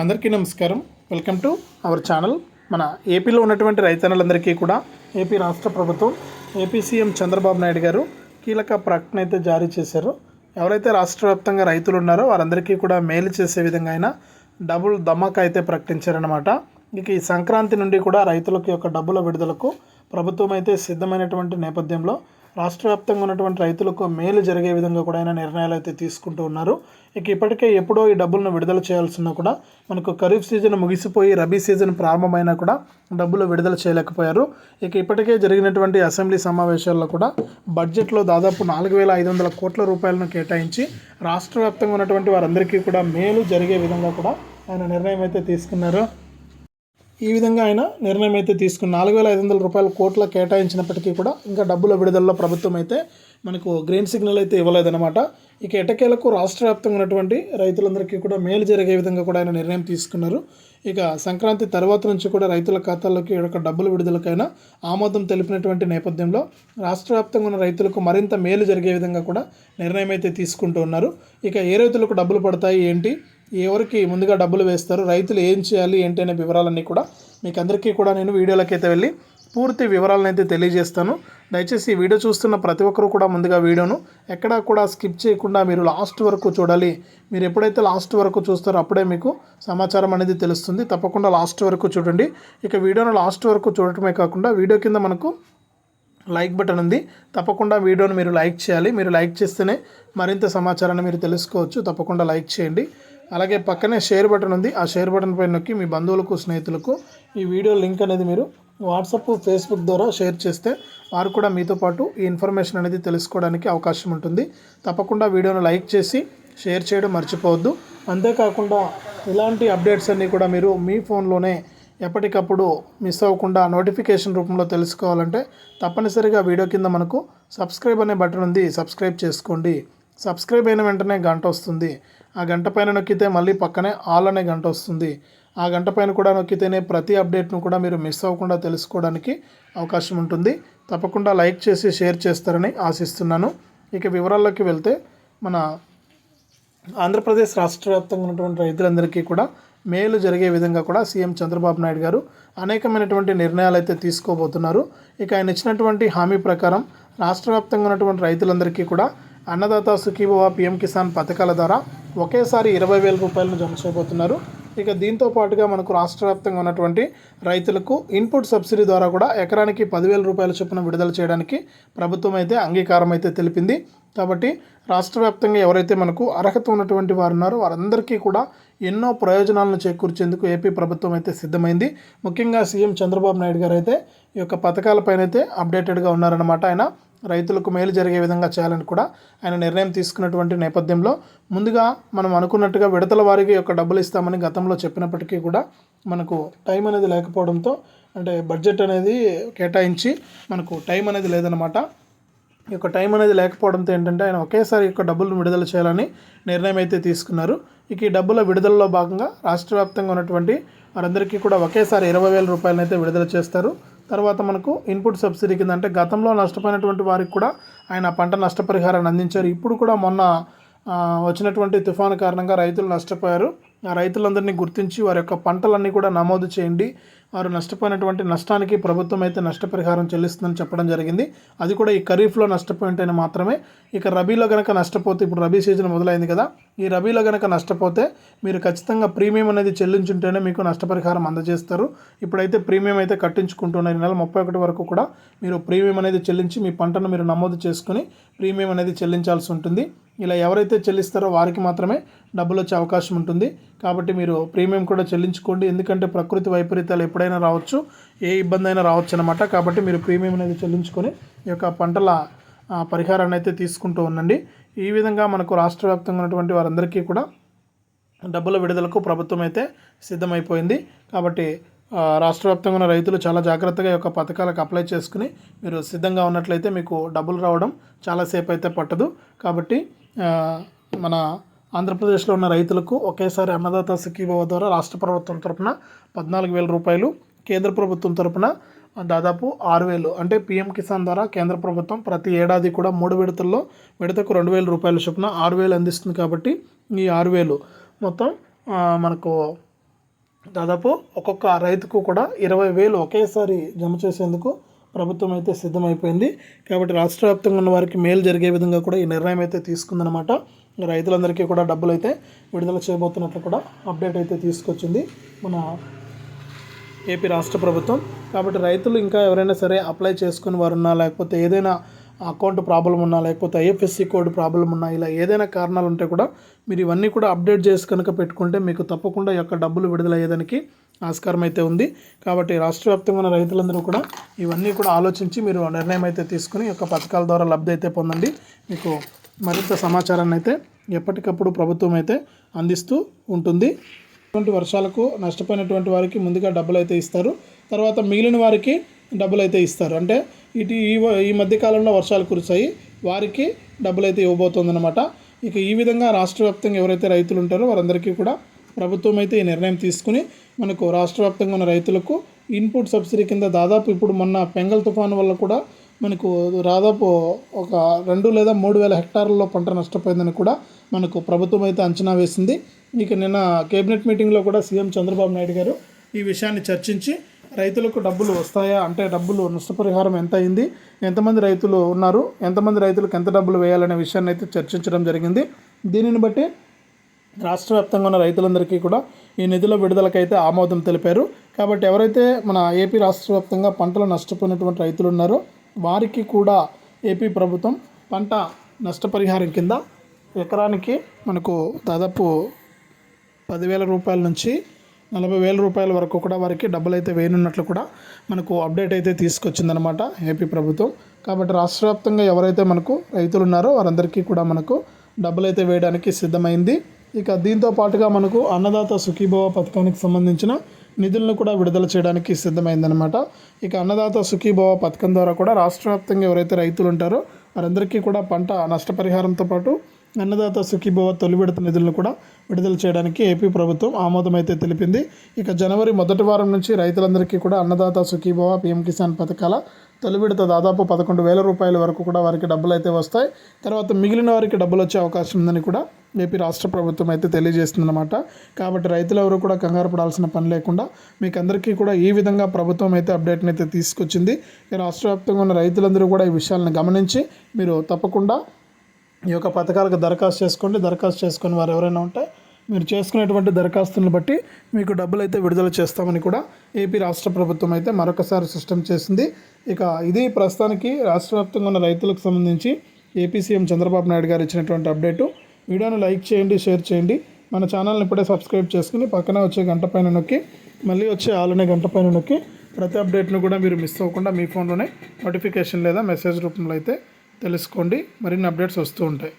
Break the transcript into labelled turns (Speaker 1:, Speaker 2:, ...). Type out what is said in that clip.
Speaker 1: అందరికీ నమస్కారం. Welcome to our channel మన ఏపీలో ఉన్నటువంటి రైతన్నలందరికీ కూడా ఏపీ రాష్ట్ర ప్రభుత్వం ఏపీ సీఎం చంద్రబాబు నాయుడు గారు కీలక ప్రకటన అయితే జారీ చేశారు. ఎవరైతే రాష్ట్ర వ్యాప్తంగా రైతులు ఉన్నారో వారందరికీ కూడా మేలు చేసే విధంగా అయినా డబుల్ దమ్మక అయితే ప్రకటించారనమాట ఇక ఈ సంక్రాంతి నుండి కూడా రైతులకు యొక్క డబ్బుల విడుదలకు ప్రభుత్వం అయితే సిద్ధమైనటువంటి నేపథ్యంలో రాష్ట్ర వ్యాప్తంగా ఉన్నటువంటి రైతులకు మేలు జరిగే విధంగా కూడా ఆయన నిర్ణయాలు అయితే తీసుకుంటూ ఉన్నారు. ఇక ఇప్పటికే ఎప్పుడో ఈ డబ్బులను విడుదల చేయాల్సిన కూడా మనకు ఖరీఫ్ సీజన్ ముగిసిపోయి రబీ సీజన్ ప్రారంభమైనా కూడా డబ్బులు విడుదల చేయలేకపోయారు. ఇక ఇప్పటికే జరిగినటువంటి అసెంబ్లీ సమావేశాల్లో కూడా బడ్జెట్లో దాదాపు నాలుగు వేల ఐదు వందల కోట్ల రూపాయలను కేటాయించి రాష్ట్ర వ్యాప్తంగా ఉన్నటువంటి వారందరికీ కూడా మేలు జరిగే విధంగా కూడా ఆయన నిర్ణయం అయితే తీసుకున్నారు. ఈ విధంగా ఆయన నిర్ణయం అయితే తీసుకుని నాలుగు వేల ఐదు వందల రూపాయల కోట్ల కేటాయించినప్పటికీ కూడా ఇంకా డబ్బుల విడుదలలో ప్రభుత్వం అయితే మనకు గ్రీన్ సిగ్నల్ అయితే ఇవ్వలేదన్నమాట. ఇక ఎటకేలకు రాష్ట్ర వ్యాప్తంగా ఉన్నటువంటి రైతులందరికీ కూడా మేలు జరిగే విధంగా కూడా ఆయన నిర్ణయం తీసుకున్నారు. ఇక సంక్రాంతి తర్వాత నుంచి కూడా రైతుల ఖాతాల్లోకి యొక్క డబ్బుల విడుదలకైనా ఆమోదం తెలిపినటువంటి నేపథ్యంలో రాష్ట్ర వ్యాప్తంగా ఉన్న రైతులకు మరింత మేలు జరిగే విధంగా కూడా నిర్ణయం అయితే తీసుకుంటూ ఉన్నారు. ఇక ఏ రైతులకు డబ్బులు పడతాయి ఏంటి? ఎవరికి ముందుగా డబ్బులు వేస్తారు రైతులు ఏం చేయాలి ఏంటి అనే వివరాలన్నీ కూడా మీకు అందరికీ కూడా నేను వీడియోలోకి అయితే వెళ్ళి పూర్తి వివరాలను అయితే తెలియజేస్తాను. దయచేసి ఈ వీడియో చూస్తున్న ప్రతి ఒక్కరూ కూడా ముందుగా వీడియోను ఎక్కడా కూడా స్కిప్ చేయకుండా మీరు లాస్ట్ వరకు చూడాలి. మీరు ఎప్పుడైతే లాస్ట్ వరకు చూస్తారో అప్పుడే మీకు సమాచారం అనేది తెలుస్తుంది. తప్పకుండా లాస్ట్ వరకు చూడండి. ఇక వీడియోను లాస్ట్ వరకు చూడటమే కాకుండా వీడియో కింద మనకు లైక్ బటన్ ఉంది. తప్పకుండా వీడియోను మీరు లైక్ చేయాలి. మీరు లైక్ చేస్తేనే మరింత సమాచారాన్ని మీరు తెలుసుకోవచ్చు. తప్పకుండా లైక్ చేయండి. అలాగే పక్కనే షేర్ బటన్ ఉంది. ఆ షేర్ బటన్ పైన నొక్కి మీ బంధువులకు స్నేహితులకు ఈ వీడియో లింక్ అనేది మీరు వాట్సాప్ ఫేస్బుక్ ద్వారా షేర్ చేస్తే వారు కూడా మీతో పాటు ఈ ఇన్ఫర్మేషన్ అనేది తెలుసుకోవడానికి అవకాశం ఉంటుంది. తప్పకుండా వీడియోను లైక్ చేసి షేర్ చేయడం మర్చిపోవద్దు. అంతేకాకుండా ఇలాంటి అప్డేట్స్ అన్నీ కూడా మీరు మీ ఫోన్లోనే ఎప్పటికప్పుడు మిస్ అవ్వకుండా నోటిఫికేషన్ రూపంలో తెలుసుకోవాలంటే తప్పనిసరిగా వీడియో కింద మనకు సబ్స్క్రైబ్ అనే బటన్ ఉంది. సబ్స్క్రైబ్ చేసుకోండి. సబ్స్క్రైబ్ అయిన వెంటనే గంట వస్తుంది. ఆ గంట పైన నొక్కితే మళ్ళీ పక్కనే ఆల్ అనే గంట వస్తుంది. ఆ గంట పైన కూడా నొక్కితేనే ప్రతి అప్డేట్ను కూడా మీరు మిస్ అవ్వకుండా తెలుసుకోవడానికి అవకాశం ఉంటుంది. తప్పకుండా లైక్ చేసి షేర్ చేస్తారని ఆశిస్తున్నాను. ఇక వివరాల్లోకి వెళ్తే మన ఆంధ్రప్రదేశ్ రాష్ట్ర వ్యాప్తంగా ఉన్నటువంటి రైతులందరికీ కూడా మేలు జరిగే విధంగా కూడా సీఎం చంద్రబాబు నాయుడు గారు అనేకమైనటువంటి నిర్ణయాలు అయితే తీసుకోబోతున్నారు. ఇక ఆయన ఇచ్చినటువంటి హామీ ప్రకారం రాష్ట్ర వ్యాప్తంగా ఉన్నటువంటి రైతులందరికీ కూడా అన్నదాత సుఖీభవ పిఎం కిసాన్ పథకాల ద్వారా ఒకేసారి ఇరవై వేల రూపాయలను జమ చేయబోతున్నారు. ఇక దీంతో పాటుగా మనకు రాష్ట్ర వ్యాప్తంగా ఉన్నటువంటి రైతులకు ఇన్పుట్ సబ్సిడీ ద్వారా కూడా ఎకరానికి పదివేల రూపాయల చొప్పున విడుదల చేయడానికి ప్రభుత్వం అయితే అంగీకారం అయితే తెలిపింది. కాబట్టి రాష్ట్ర వ్యాప్తంగా ఎవరైతే మనకు అర్హత ఉన్నటువంటి వారు ఉన్నారో వారందరికీ కూడా ఎన్నో ప్రయోజనాలను చేకూర్చేందుకు ఏపీ ప్రభుత్వం అయితే సిద్ధమైంది. ముఖ్యంగా సీఎం చంద్రబాబు నాయుడు గారు అయితే ఈ యొక్క పథకాలపైన అయితే అప్డేటెడ్గా ఉన్నారన్నమాట. ఆయన రైతులకు మేలు జరిగే విధంగా చేయాలని కూడా ఆయన నిర్ణయం తీసుకున్నటువంటి నేపథ్యంలో ముందుగా మనం అనుకున్నట్టుగా విడతల వారికి యొక్క డబ్బులు ఇస్తామని గతంలో చెప్పినప్పటికీ కూడా మనకు టైం అనేది లేకపోవడంతో అంటే బడ్జెట్ అనేది కేటాయించి మనకు టైం అనేది లేదనమాట ఈ యొక్క టైం అనేది లేకపోవడంతో ఏంటంటే ఆయన ఒకేసారి యొక్క డబ్బులను విడుదల చేయాలని నిర్ణయం అయితే తీసుకున్నారు. ఇక ఈ డబ్బుల విడుదలలో భాగంగా రాష్ట్ర వ్యాప్తంగా ఉన్నటువంటి వారందరికీ కూడా ఒకేసారి ఇరవై వేల రూపాయలనైతే విడుదల చేస్తారు. తర్వాత మనకు ఇన్పుట్ సబ్సిడీ కింద అంటే గతంలో నష్టపోయినటువంటి వారికి కూడా ఆయన పంట నష్టపరిహారాన్ని అందించారు. ఇప్పుడు కూడా మొన్న వచ్చినటువంటి తుఫాను కారణంగా రైతులు నష్టపోయారు. ఆ రైతులందరినీ గుర్తించి వారి యొక్క పంటలన్నీ కూడా నమోదు చేయండి. వారు నష్టపోయినటువంటి నష్టానికి ప్రభుత్వం అయితే నష్టపరిహారం చెల్లిస్తుందని చెప్పడం జరిగింది. అది కూడా ఈ ఖరీఫ్లో నష్టపోయింటేనే మాత్రమే. ఇక రబీలో కనుక నష్టపోతే ఇప్పుడు రబీ సీజన్ మొదలైంది కదా ఈ రబీలో కనుక నష్టపోతే మీరు ఖచ్చితంగా ప్రీమియం అనేది చెల్లించుంటేనే మీకు నష్టపరిహారం అందజేస్తారు. ఇప్పుడైతే ప్రీమియం అయితే కట్టించుకుంటున్నారు ఈ నెల ముప్పై ఒకటి వరకు కూడా మీరు ప్రీమియం అనేది చెల్లించి మీ పంటను మీరు నమోదు చేసుకుని ప్రీమియం అనేది చెల్లించాల్సి ఉంటుంది. ఇలా ఎవరైతే చెల్లిస్తారో వారికి మాత్రమే డబ్బులు వచ్చే అవకాశం ఉంటుంది. కాబట్టి మీరు ప్రీమియం కూడా చెల్లించుకోండి. ఎందుకంటే ప్రకృతి వైపరీత్యాలు ఎప్పుడైనా రావచ్చు ఏ ఇబ్బంది అయినా రావచ్చు అనమాట కాబట్టి మీరు ప్రీమియం అనేది చెల్లించుకొని ఈ యొక్క పంటల పరిహారాన్ని అయితే తీసుకుంటూ ఉండండి. ఈ విధంగా మనకు రాష్ట్ర వ్యాప్తంగా ఉన్నటువంటి వారందరికీ కూడా డబ్బుల విడుదలకు ప్రభుత్వం అయితే సిద్ధమైపోయింది. కాబట్టి రాష్ట్ర వ్యాప్తంగా ఉన్న రైతులు చాలా జాగ్రత్తగా ఈ యొక్క పథకాలకు అప్లై చేసుకుని మీరు సిద్ధంగా ఉన్నట్లయితే మీకు డబ్బులు రావడం చాలాసేపు అయితే పట్టదు. కాబట్టి మన ఆంధ్రప్రదేశ్లో ఉన్న రైతులకు ఒకేసారి అన్నదాత సుఖీభవ ద్వారా రాష్ట్ర ప్రభుత్వం తరపున పద్నాలుగు వేల రూపాయలు కేంద్ర ప్రభుత్వం తరపున దాదాపు ఆరు వేలు. అంటే పీఎం కిసాన్ ద్వారా కేంద్ర ప్రభుత్వం ప్రతి ఏడాది కూడా మూడు విడతల్లో విడతకు రెండు వేల రూపాయల చొప్పున ఆరు వేలు అందిస్తుంది కాబట్టి ఈ ఆరు వేలు మొత్తం మనకు దాదాపు ఒక్కొక్క రైతుకు కూడా ఇరవై వేలు ఒకేసారి జమ చేసేందుకు ప్రభుత్వం అయితే సిద్ధమైపోయింది. కాబట్టి రాష్ట్ర వ్యాప్తంగా ఉన్న వారికి మేలు జరిగే విధంగా కూడా ఈ నిర్ణయం అయితే తీసుకుందనమాట రైతులందరికీ కూడా డబ్బులు అయితే విడుదల చేయబోతున్నట్లు కూడా అప్డేట్ అయితే తీసుకొచ్చింది మన ఏపీ రాష్ట్ర ప్రభుత్వం. కాబట్టి రైతులు ఇంకా ఎవరైనా సరే అప్లై చేసుకుని వారు ఉన్నా లేకపోతే ఏదైనా అకౌంట్ ప్రాబ్లం ఉన్నా లేకపోతే ఐఎఫ్ఎస్సి కోడ్ ప్రాబ్లం ఉన్నా ఇలా ఏదైనా కారణాలు ఉంటే కూడా మీరు ఇవన్నీ కూడా అప్డేట్ చేసి కనుక పెట్టుకుంటే మీకు తప్పకుండా యొక్క డబ్బులు విడుదలయ్యేదానికి ఆస్కారం అయితే ఉంది. కాబట్టి రాష్ట్ర వ్యాప్తంగా ఉన్న రైతులందరూ కూడా ఇవన్నీ కూడా ఆలోచించి మీరు నిర్ణయం అయితే తీసుకుని యొక్క పథకాల ద్వారా లబ్ధి అయితే పొందండి. మీకు మరింత సమాచారాన్ని అయితే ఎప్పటికప్పుడు ప్రభుత్వం అయితే అందిస్తూ ఉంటుంది. ఇటువంటి వర్షాలకు నష్టపోయినటువంటి వారికి ముందుగా డబ్బులు అయితే ఇస్తారు. తర్వాత మిగిలిన వారికి డబ్బులు అయితే ఇస్తారు. అంటే ఇటు ఈ ఈ మధ్యకాలంలో వర్షాలు కురిశాయి. వారికి డబ్బులు అయితే ఇవ్వబోతోందన్నమాట. ఇక ఈ విధంగా రాష్ట్ర వ్యాప్తంగా ఎవరైతే రైతులు ఉంటారో వారందరికీ కూడా ప్రభుత్వం అయితే ఈ నిర్ణయం తీసుకుని మనకు రాష్ట్ర వ్యాప్తంగా ఉన్న రైతులకు ఇన్పుట్ సబ్సిడీ కింద దాదాపు ఇప్పుడు మొన్న పెంగల్ తుఫాను వల్ల కూడా మనకు దాదాపు ఒక రెండు లేదా మూడు వేల హెక్టార్లలో పంట నష్టపోయిందని కూడా మనకు ప్రభుత్వం అయితే అంచనా వేసింది. ఇక నిన్న కేబినెట్ మీటింగ్లో కూడా సీఎం చంద్రబాబు నాయుడు గారు ఈ విషయాన్ని చర్చించి రైతులకు డబ్బులు వస్తాయా? అంటే డబ్బులు నష్టపరిహారం ఎంత అయింది? ఎంతమంది రైతులు ఉన్నారు? ఎంతమంది రైతులకు ఎంత డబ్బులు వేయాలనే విషయాన్ని అయితే చర్చించడం జరిగింది. దీనిని బట్టి రాష్ట్ర వ్యాప్తంగా ఉన్న రైతులందరికీ కూడా ఈ నిధుల విడుదలకైతే ఆమోదం తెలిపారు. కాబట్టి ఎవరైతే మన ఏపీ రాష్ట్ర వ్యాప్తంగా పంటలు నష్టపోయినటువంటి రైతులు ఉన్నారో వారికి కూడా ఏపీ ప్రభుత్వం పంట నష్టపరిహారం కింద ఎకరానికి మనకు దాదాపు పదివేల రూపాయల నుంచి నలభై వేల రూపాయల వరకు కూడా వారికి డబ్బులు అయితే వేయనున్నట్లు కూడా మనకు అప్డేట్ అయితే తీసుకొచ్చిందనమాట ఏపీ ప్రభుత్వం. కాబట్టి రాష్ట్ర వ్యాప్తంగా ఎవరైతే మనకు రైతులు ఉన్నారో వారందరికీ కూడా మనకు డబ్బులు అయితే వేయడానికి సిద్ధమైంది. ఇక దీంతో పాటుగా మనకు అన్నదాత సుఖీభవ పథకానికి సంబంధించిన నిధులను కూడా విడుదల చేయడానికి సిద్ధమైందనమాట ఇక అన్నదాత సుఖీభవ పథకం ద్వారా కూడా రాష్ట్ర వ్యాప్తంగా ఎవరైతే రైతులు ఉంటారో వారందరికీ కూడా పంట నష్టపరిహారంతో పాటు అన్నదాత సుఖీభవ తొలి విడత నిధులను కూడా విడుదల చేయడానికి ఏపీ ప్రభుత్వం ఆమోదం అయితే తెలిపింది. ఇక జనవరి మొదటి వారం నుంచి రైతులందరికీ కూడా అన్నదాత సుఖీభవ పీఎం కిసాన్ పథకాల తొలి విడత దాదాపు పదకొండు వేల రూపాయల వరకు కూడా వారికి డబ్బులు అయితే వస్తాయి. తర్వాత మిగిలిన వారికి డబ్బులు వచ్చే అవకాశం ఉందని కూడా ఏపీ రాష్ట్ర ప్రభుత్వం అయితే తెలియజేస్తుందన్నమాట. కాబట్టి రైతులు ఎవరు కూడా కంగారు పడాల్సిన పని లేకుండా మీకు అందరికీ కూడా ఈ విధంగా ప్రభుత్వం అయితే అప్డేట్ని అయితే తీసుకొచ్చింది. రాష్ట్ర వ్యాప్తంగా ఉన్న రైతులందరూ కూడా ఈ విషయాలను గమనించి మీరు తప్పకుండా ఈ యొక్క పథకాలకు దరఖాస్తు చేసుకోండి. దరఖాస్తు చేసుకుని వారు ఎవరైనా ఉంటే మీరు చేసుకునేటువంటి దరఖాస్తులను బట్టి మీకు డబ్బులు అయితే విడుదల చేస్తామని కూడా ఏపీ రాష్ట్ర ప్రభుత్వం అయితే మరొకసారి సిస్టమ్ చేసింది. ఇక ఇది ప్రస్తుతానికి రాష్ట్ర వ్యాప్తంగా ఉన్న రైతులకు సంబంధించి ఏపీ సీఎం చంద్రబాబు నాయుడు గారు ఇచ్చినటువంటి అప్డేటు. వీడియోను లైక్ చేయండి షేర్ చేయండి. మన ఛానల్ని ఇప్పుడే సబ్స్క్రైబ్ చేసుకుని పక్కన వచ్చే గంట పైన నొక్కి మళ్ళీ వచ్చే ఆలనే గంట పైన నొక్కి ప్రతి అప్డేట్ను కూడా మీరు మిస్ అవ్వకుండా మీ ఫోన్లోనే నోటిఫికేషన్ లేదా మెసేజ్ రూపంలో అయితే తెలుసుకోండి. మరిన్ని అప్డేట్స్ వస్తూ ఉంటాయి.